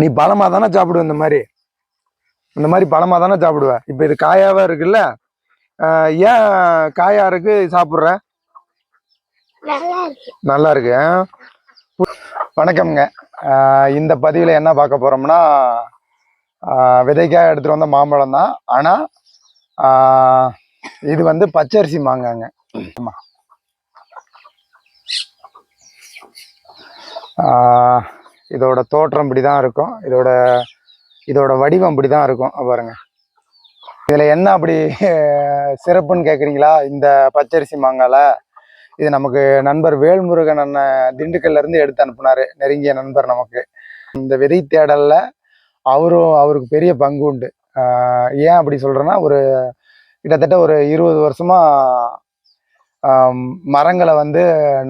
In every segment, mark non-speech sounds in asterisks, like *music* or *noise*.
நீ பழமா தானே சாப்பிடுவ இந்த மாதிரி? இந்த மாதிரி பழமா தானே சாப்பிடுவ? இப்போ இது காயாவா இருக்குல்ல? ஏன் காயா இருக்கு சாப்பிட்ற? நல்லா இருக்கு? வணக்கம்ங்க. இந்த பதிவில் என்ன பார்க்க போறோம்னா ஆஹ் விதைக்காக எடுத்துட்டு வந்த மாம்பழம் தான். ஆனால் இது வந்து பச்சரிசி மாங்காங்க. ஆமா. இதோட தோற்றம் இப்படி தான் இருக்கும். இதோட இதோட வடிவம் இப்படி தான் இருக்கும் பாருங்க. இதில் என்ன அப்படி *laughs* சிறப்புன்னு கேட்குறீங்களா இந்த பச்சரிசி மாங்கால. இது நமக்கு நண்பர் வேல்முருகன் அண்ணன் திண்டுக்கல்ல இருந்து எடுத்து அனுப்புனார். நெருங்கிய நண்பர் நமக்கு. இந்த விதை தேடலில் அவரும் அவருக்கு பெரிய பங்கு உண்டு. ஏன் அப்படி சொல்கிறேன்னா ஒரு கிட்டத்தட்ட ஒரு இருபது வருஷமாக மரங்களை வந்து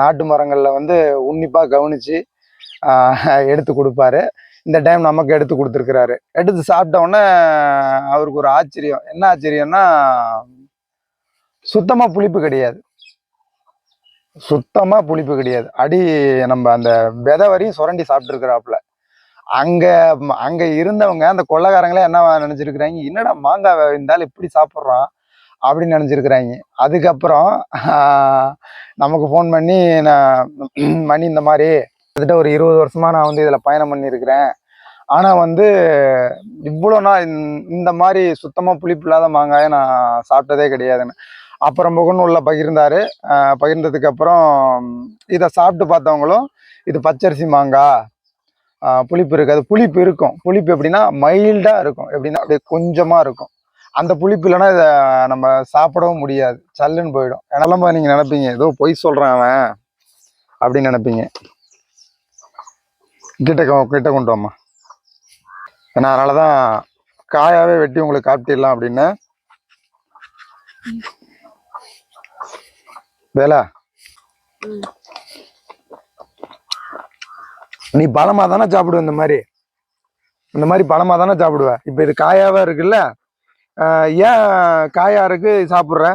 நாட்டு மரங்களில் வந்து உன்னிப்பாக கவனிச்சு எடுத்து கொடுப்பாரு. இந்த டைம் நமக்கு எடுத்து கொடுத்துருக்குறாரு. எடுத்து சாப்பிட்ட உடனே அவருக்கு ஒரு ஆச்சரியம். என்ன ஆச்சரியம்னா சுத்தமா புளிப்பு கிடையாது. சுத்தமா புளிப்பு கிடையாது. அடி நம்ம அந்த விதை வரையும் சுரண்டி சாப்பிட்ருக்குறாப்புல அங்கே அங்கே இருந்தவங்க அந்த கொள்ளக்காரங்களே என்ன நினச்சிருக்கிறாங்க? என்னடா மாங்காய் இருந்தாலும் இப்படி சாப்பிட்றோம் அப்படின்னு நினச்சிருக்கிறாங்க. அதுக்கப்புறம் நமக்கு ஃபோன் பண்ணி நான் மணி இந்த மாதிரி கிட்டத்தட்ட ஒரு இருபது வருஷமா நான் வந்து இதில் பயணம் பண்ணியிருக்கிறேன். ஆனால் வந்து இவ்வளோ நாள் இந்த- மாதிரி சுத்தமாக புளிப்பு இல்லாத மாங்காயை நான் சாப்பிட்டதே கிடையாதுன்னு. அப்புறம் முகன்னு பகிர்ந்தாரு. பகிர்ந்தார் பகிர்ந்ததுக்கு அப்புறம் இதை சாப்பிட்டு பார்த்தவங்களும் இது பச்சரிசி மாங்காய் புளிப்பு இருக்காது புளிப்பு இருக்கும். புளிப்பு எப்படின்னா மைல்டாக இருக்கும். எப்படின்னா அப்படியே கொஞ்சமாக இருக்கும். அந்த புளிப்பு இல்லைன்னா இதை நம்ம சாப்பிடவும் முடியாது. சல்லுன்னு போயிடும். எனலாம் நீங்கள் நினைப்பீங்க? ஏதோ பொய் சொல்கிறான் அவன் அப்படின்னு நினைப்பீங்க. கிட்ட கிட்ட கொண்டு வாம்மா. ஏன்னா அதனால தான் காயாவே வெட்டி உங்களுக்கு காப்பிட்டிடலாம் அப்படின்னு. வேலா. நீ பழமா தானே சாப்பிடுவ இந்த மாதிரி? இந்த மாதிரி பழமா தானே சாப்பிடுவ? இப்போ இது காயாவா இருக்குல்ல? ஏன் காயா இருக்கு? சாப்பிட்ற?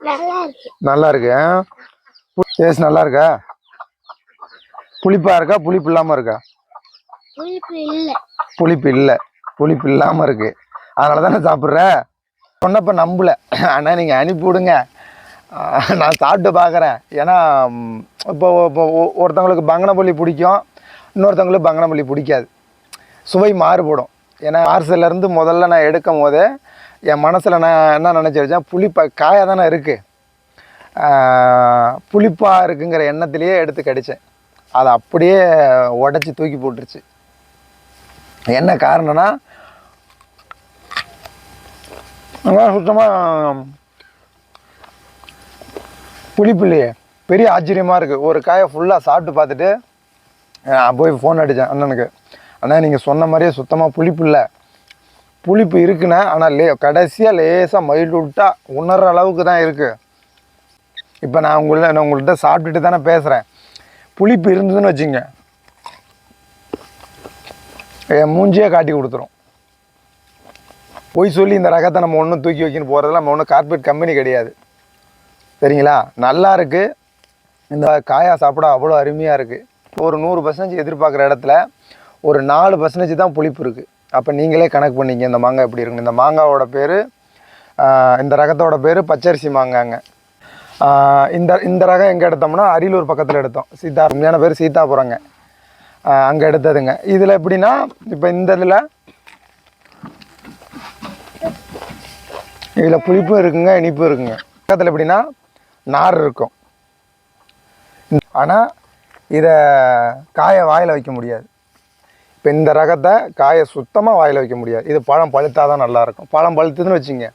நல்லா இருக்கு. நல்லா இருக்கு டேஸ்ட் நல்லா இருக்கா? புளிப்பா இருக்கா? புளிப்பு இல்லாம இருக்கா? புளிப்பு இல்ல. புளிப்பு இல்லை. புளிப்பு இல்லாம இருக்கு. அதனால தானே சாப்பிட்ற? சொன்னப்ப நம்பல. ஆனா நீங்க அனுப்பி விடுங்க. நான் சாப்பிட்டு பார்க்குறேன் ஏன்னா இப்போ இப்போ ஒருத்தவங்களுக்கு பங்கனப்பள்ளி பிடிக்கும். இன்னொருத்தவங்களுக்கு பங்கனப்பள்ளி பிடிக்காது. சுவை மாறுபடும். ஏன்னா பார்சல்ல இருந்து முதல்ல நான் எடுக்கும் போதே என் மனசில் நான் என்ன நினச்சி வச்சேன்? புளிப்பா காயாக தானே இருக்குது புளிப்பாக இருக்குங்கிற எண்ணத்திலேயே எடுத்து கடித்தேன் அதை அப்படியே உடச்சி தூக்கி போட்டுருச்சு. என்ன காரணம்னா சுத்தமாக புளிப்பு இல்லையே பெரிய ஆச்சரியமாக இருக்குது ஒரு காயை ஃபுல்லாக சாப்பிட்டு பார்த்துட்டு நான் போய் ஃபோன் அடித்தேன் அண்ணனுக்கு. அண்ணா நீங்கள் சொன்ன மாதிரியே சுத்தமாக புளிப்பு இல்லை புளிப்பு இருக்குண்ணே ஆனால் லே கடைசியாக லேசாக மயில் விட்டா உணர்கிற அளவுக்கு தான் இருக்குது இப்போ நான் உங்களை நான் உங்கள்கிட்ட சாப்பிட்டுட்டு தானே பேசுகிறேன் புளிப்பு இருந்ததுன்னு வச்சுங்க. என் மூஞ்சியே காட்டி கொடுத்துரும். பொய் சொல்லி இந்த ரகத்தை நம்ம ஒன்றும் தூக்கி வைக்கணும் போகிறதுல நம்ம ஒன்றும் கார்பரேட் கம்பெனி கிடையாது. சரிங்களா? நல்லா இருக்குது இந்த காயா சாப்பிட அவ்வளோ அருமையாக இருக்குது ஒரு நூறு பர்சன்டேஜ் எதிர்பார்க்குற இடத்துல ஒரு நாலு பர்சன்டேஜ் தான் புளிப்பு இருக்குது அப்போ நீங்களே கணக்கு பண்ணிங்க இந்த மாங்காய் எப்படி இருக்குன்னு. இந்த மாங்காவோட பேர் இந்த ரகத்தோட பேர் பச்சரிசி மாங்காங்க. இந்த இந்த ரகம் எங்கே எடுத்தோம்னா அரியலூர் பக்கத்தில் எடுத்தோம். சீதா உண்மையான பேர் சீதாபுரங்க அங்கே எடுத்ததுங்க. இதில் எப்படின்னா இப்போ இந்த இதில் இதில் புளிப்பும் இருக்குங்க இனிப்பும் இருக்குங்க. பக்கத்தில் எப்படின்னா நார் இருக்கும். ஆனால் இதை காயை வாயில் வைக்க முடியாது. இப்போ இந்த ரகத்தை காயை சுத்தமாக வாயில் வைக்க முடியாது. இது பழம் பழுத்தாதான் நல்லாயிருக்கும் பழம் பழுத்துதுன்னு வச்சுங்க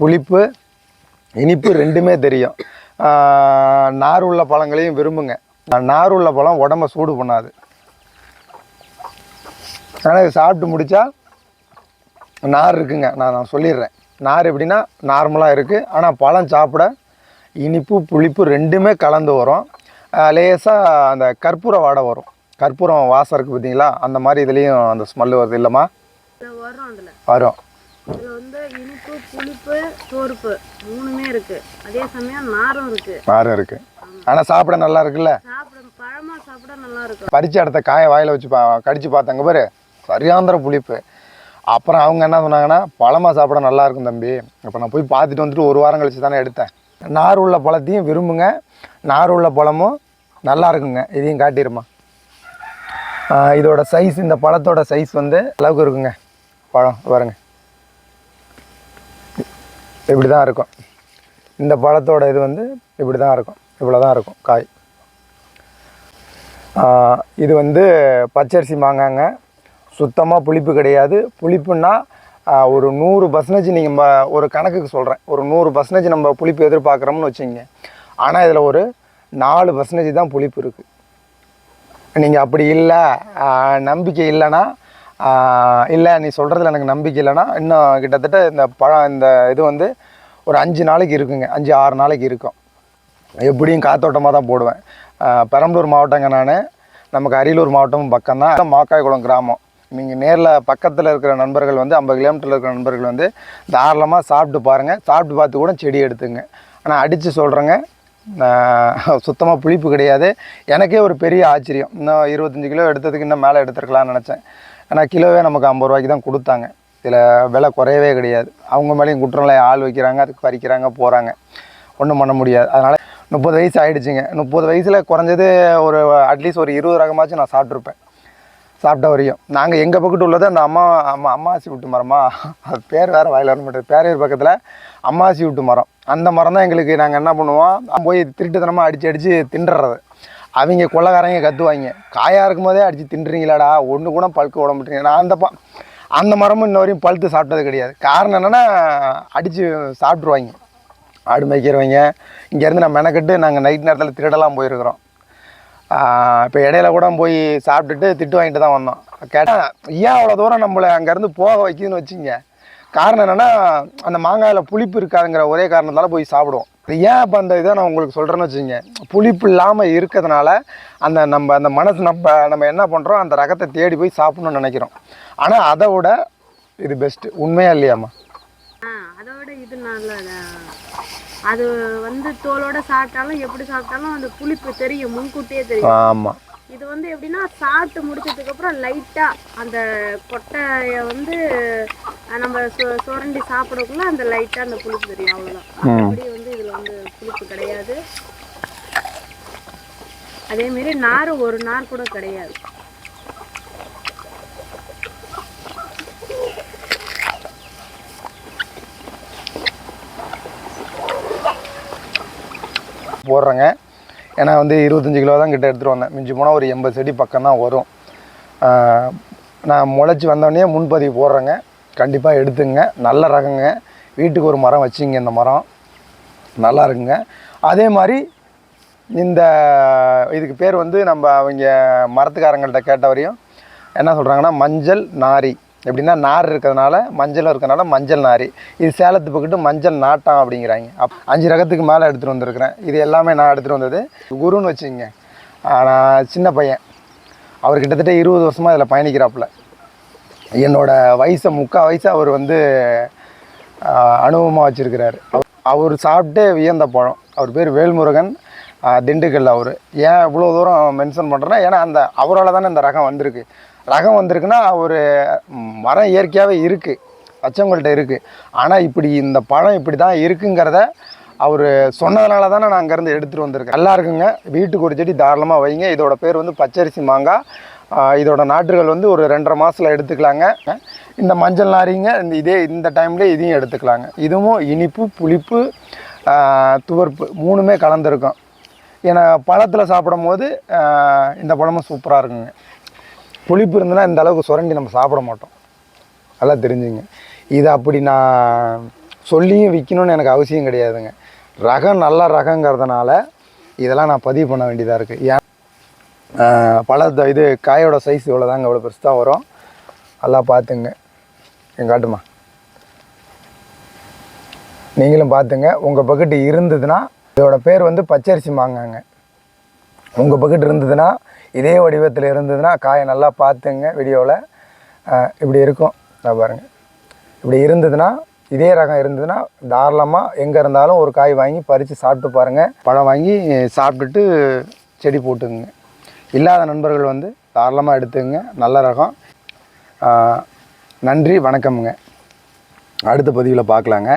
புளிப்பு இனிப்பு ரெண்டுமே தெரியும். நார் உள்ள பழங்களையும் விரும்புங்க. நார் உள்ள பழம் உடம்ப சூடு பண்ணாது. ஆனால் இது சாப்பிட்டு முடிச்சா நார் இருக்குங்க. நான் நான் சொல்லிடுறேன். நார் எப்படின்னா நார்மலாக இருக்குது ஆனால் பழம் சாப்பிட இனிப்பு புளிப்பு ரெண்டுமே கலந்து வரும். லேசாக அந்த கற்பூர வாடை வரும். கற்பூரம் வாசம் இருக்குது பார்த்தீங்களா? அந்த மாதிரி இதுலேயும் அந்த ஸ்மெல் வருது இல்லைம்மா? வரும் அதுல வரும் இதுல வந்து இனிப்பு புளிப்பு தோறுப்பு மூணுமே இருக்கு. அதே சமயம் நாரும் இருக்கு. நாரும் இருக்குது ஆமா ஆனால் சாப்பிட நல்லா இருக்குல்ல? சாப்பிட பழமா சாப்பிட நல்லா இருக்கும். பறிச்ச இடத்த காய வாயில் வச்சு பா கடிச்சு பார்த்தாங்க பாரு சரியாந்திர புளிப்பு. அப்புறம் அவங்க என்ன சொன்னாங்கன்னா பழமா சாப்பிட நல்லா இருக்கும் தம்பி. இப்போ நான் போய் பார்த்துட்டு வந்துட்டு ஒரு வாரம் கழிச்சு தானே எடுத்தேன். நார் உள்ள பழத்தையும் விரும்புங்க. நார் உள்ள பழமும் நல்லா இருக்குங்க. இதையும் காட்டிடுமா. இதோட சைஸ் இந்த பழத்தோட சைஸ் வந்து அளவுக்கு இருக்குங்க. பழம் பாருங்க. இப்படி தான் இருக்கும். இந்த பழத்தோட இது வந்து இப்படி தான் இருக்கும். இவ்வளோ தான் இருக்கும் காய். இது வந்து பச்சரிசி மாங்காங்க. சுத்தமாக புளிப்பு கிடையாது. புளிப்புன்னா ஒரு நூறு பர்சன்டேஜ் நீங்கள் ஒரு கணக்குக்கு சொல்கிறேன் ஒரு நூறு பர்சன்டேஜ் நம்ம புளிப்பு எதிர்பார்க்குறோம்னு வச்சுங்க ஆனால் இதில் ஒரு நாலு பர்சன்டேஜ் தான் புளிப்பு இருக்குது நீங்கள் அப்படி இல்லை நம்பிக்கை இல்லைன்னா இல்லை நீ சொல்கிறதுல எனக்கு நம்பிக்கை இல்லைன்னா இன்னும் கிட்டத்தட்ட இந்த பழம் இந்த இது வந்து ஒரு அஞ்சு நாளைக்கு இருக்குங்க. அஞ்சு ஆறு நாளைக்கு இருக்கும். எப்படியும் காத்தோட்டமாக தான் போடுவேன். பெரம்பலூர் மாவட்டங்க நான். நமக்கு அரியலூர் மாவட்டமும் பக்கம் தான் மாக்காய்குளம் கிராமம். நீங்கள் நேரில் பக்கத்தில் இருக்கிற நண்பர்கள் வந்து ஐம்பது கிலோமீட்டரில் இருக்கிற நண்பர்கள் வந்து தாராளமாக சாப்பிட்டு பாருங்கள் சாப்பிட்டு பார்த்து கூட செடி எடுத்துங்க. ஆனால் அடித்து சொல்கிறேங்க சுத்தமாக புளிப்பு கிடையாது. எனக்கே ஒரு பெரிய ஆச்சரியம். இன்னும் இருபத்தஞ்சி கிலோ எடுத்ததுக்கு இன்னும் மேலே எடுத்துருக்கலாம்னு நினச்சேன். ஆனால் கிலோவே நமக்கு ஐம்பது ரூபாய்க்கு தான் கொடுத்தாங்க. இதில் விலை குறையவே கிடையாது. அவங்க மேலேயும் குற்றங்களை ஆள் வைக்கிறாங்க அதுக்கு பறிக்கிறாங்க போகிறாங்க ஒன்றும் பண்ண முடியாது. அதனால் முப்பது வயசு ஆகிடுச்சிங்க முப்பது வயசில் குறைஞ்சது ஒரு அட்லீஸ்ட் ஒரு இருபது ரகமாச்சும் நான் சாப்பிட்ருப்பேன் சாப்பிட்ட வரையும். நாங்கள் எங்கள் பக்கத்து உள்ளது அந்த அம்மா அம்மா அம்மாசி விட்டு மரமா? அது பேர் வேறு வாயில் வர மாட்டேது பேரையூர் பக்கத்தில் அம்மாசி விட்டு மரம். அந்த மரம் தான் எங்களுக்கு நாங்கள் என்ன பண்ணுவோம்? போய் திருட்டுத்தனமாக அடித்து அடித்து தின்றுறது. அவங்க கொள்ளக்காரங்க கத்துவாங்க. காயாக இருக்கும் போதே அடித்து தின்றுறீங்களாடா? ஒன்று கூட பழுக்க விட மாட்டேங்க நான் அந்த பா அந்த மரமும் இன்ன வரையும் பழுத்து சாப்பிட்டது கிடையாது. காரணம் என்னென்னா அடித்து சாப்பிட்ருவாங்க ஆடு மேய்க்கிறவங்க. இங்கேருந்து நான் மெனக்கட்டு நாங்கள் நைட் நேரத்தில் திருடலாம் போயிருக்கிறோம். இப்போ இடையில கூட போய் சாப்பிட்டுட்டு திட்டு வாங்கிட்டு தான் வந்தோம். கேட்டால் ஏன் அவ்வளோ தூரம் நம்மளை அங்கேருந்து போக வைக்குதுன்னு வச்சுங்க காரணம் என்னென்னா அந்த மாங்காயில் புளிப்பு இருக்காதுங்கிற ஒரே காரணத்தால் போய் சாப்பிடுவோம். ஏன் இப்போ அந்த இதை நான் உங்களுக்கு சொல்கிறேன்னு வச்சுங்க புளிப்பு இல்லாமல் இருக்கிறதுனால அந்த நம்ம அந்த மனசு நம்ம நம்ம என்ன பண்ணுறோம் அந்த ரகத்தை தேடி போய் சாப்பிடணும்னு நினைக்கிறோம். ஆனால் அதை விட இது பெஸ்ட்டு உண்மையா இல்லையாம்மா? ஆ, அதை விட இது நல்லதா? அது வந்து தோலோட சாப்பிட்டாலும் எப்படி சாப்பிட்டாலும் அந்த புளிப்பு தெரியும் முன்கூட்டியே தெரியும். ஆமாம் இது வந்து எப்படின்னா சாப்பிட்டு முடிச்சதுக்கு அப்புறம் லைட்டா அந்த கொட்டைய வந்து நம்ம சு- சுரண்டி சாப்பிடக்குள்ள அந்த லைட்டா அந்த புளிப்பு தெரியும் அவ்வளவுதான். மற்றபடி வந்து இதுல வந்து புளிப்பு கிடையாது. அதே மாதிரி நார் ஒரு நார் கூட கிடையாது. போடுறேங்க. ஏன்னா வந்து இருபத்தஞ்சி கிலோ தான் கிட்ட எடுத்துகிட்டு வந்தேன். மிஞ்சி போனால் ஒரு எண்பது செடி பக்கம் தான் வரும் நான் முளைச்சி வந்தோடனே முன்பதிவு போடுறேங்க. கண்டிப்பாக எடுத்துங்க. நல்ல ரகங்க. வீட்டுக்கு ஒரு மரம் வச்சிங்க இந்த மரம். நல்லா இருக்குங்க. அதே மாதிரி இந்த இதுக்கு பேர் வந்து நம்ம அவங்க மரத்துக்காரங்கள்ட்ட கேட்ட வரையும் என்ன சொல்கிறாங்கன்னா மஞ்சள் நாரி. எப்படின்னா நார் இருக்கிறதுனால மஞ்சள் இருக்கிறனால மஞ்சள் நாரி. இது சேலத்து பக்கத்து மஞ்சள் நாட்டம் அப்படிங்கிறாங்க. அப் அஞ்சு ரகத்துக்கு மேலே எடுத்துகிட்டு வந்திருக்கிறேன். இது எல்லாமே நான் எடுத்துகிட்டு வந்தது குருன்னு வச்சுங்க நான் சின்ன பையன். அவர் கிட்டத்தட்ட இருபது வருஷமாக இதில் பயணிக்கிறாப்புல. என்னோடய வயசை முக்கால் வயசு அவர் வந்து அனுபவமாக வச்சுருக்கிறாரு. அவர் சாப்பிட்டு வியந்த பழம். அவர் பேர் வேல்முருகன் திண்டுக்கல் அவர். ஏன் இவ்வளோ தூரம் மென்ஷன் பண்ணுறேன்னா ஏன்னா அந்த அவரால் தானே இந்த ரகம் வந்திருக்கு. ரகம் வந்திருக்குன்னா ஒரு மரம் இயற்கையாகவே இருக்குது பச்சவங்கள்ட்ட இருக்குது ஆனால் இப்படி இந்த பழம் இப்படி தான் இருக்குங்கிறத அவர் சொன்னதுனால தானே நான் அங்கேருந்து எடுத்துகிட்டு வந்திருக்கேன். நல்லா இருக்குங்க. வீட்டுக்கு ஒரு செடி தாராளமாக வைங்க. இதோட பேர் வந்து பச்சரிசி மாங்காய். இதோட நாற்றுகள் வந்து ஒரு ரெண்டரை மாதத்தில் எடுத்துக்கலாங்க. இந்த மஞ்சள் நாரிங்க இந்த இதே இந்த டைம்லேயே இதையும் எடுத்துக்கலாங்க. இதுவும் இனிப்பு புளிப்பு துவர்ப்பு மூணுமே கலந்துருக்கும். ஏன்னா பழத்தில் சாப்பிடும் போது இந்த பழமும் சூப்பராக இருக்குங்க. புளிப்பு இருந்ததுன்னா இந்த அளவுக்கு சுரண்டி நம்ம சாப்பிட மாட்டோம். நல்லா தெரிஞ்சுங்க. இது அப்படி நான் சொல்லியும் விற்கணும்னு எனக்கு அவசியம் கிடையாதுங்க. ரகம் நல்ல ரகங்கிறதுனால இதெல்லாம் நான் பதிவு பண்ண வேண்டியதாக இருக்குது ஏன் பல பழத்தை இது காயோட சைஸ் இவ்வளோ தாங்க இவ்வளோ பெருசு தான் வரும். நல்லா பார்த்துங்க. என் காட்டுமா? நீங்களும் பார்த்துங்க. உங்கள் பக்கெட்டு இருந்ததுன்னா இதோட பேர் வந்து பச்சரிசி மாங்காங்க. உங்கள் பக்கெட் இருந்ததுன்னா இதே வடிவத்தில் இருந்ததுன்னா காயை நல்லா பார்த்துங்க வீடியோவில் இப்படி இருக்கும். நான் பாருங்கள் இப்படி இருந்ததுன்னா இதே ரகம் இருந்ததுன்னா தாராளமாக எங்கே இருந்தாலும் ஒரு காய் வாங்கி பறித்து சாப்பிட்டு பாருங்கள் பழம் வாங்கி சாப்பிட்டுட்டு செடி போட்டுக்குங்க. இல்லாத நண்பர்கள் வந்து தாராளமாக எடுத்துங்க நல்ல ரகம். நன்றி வணக்கமுங்க. அடுத்த பதிவில் பார்க்கலாங்க.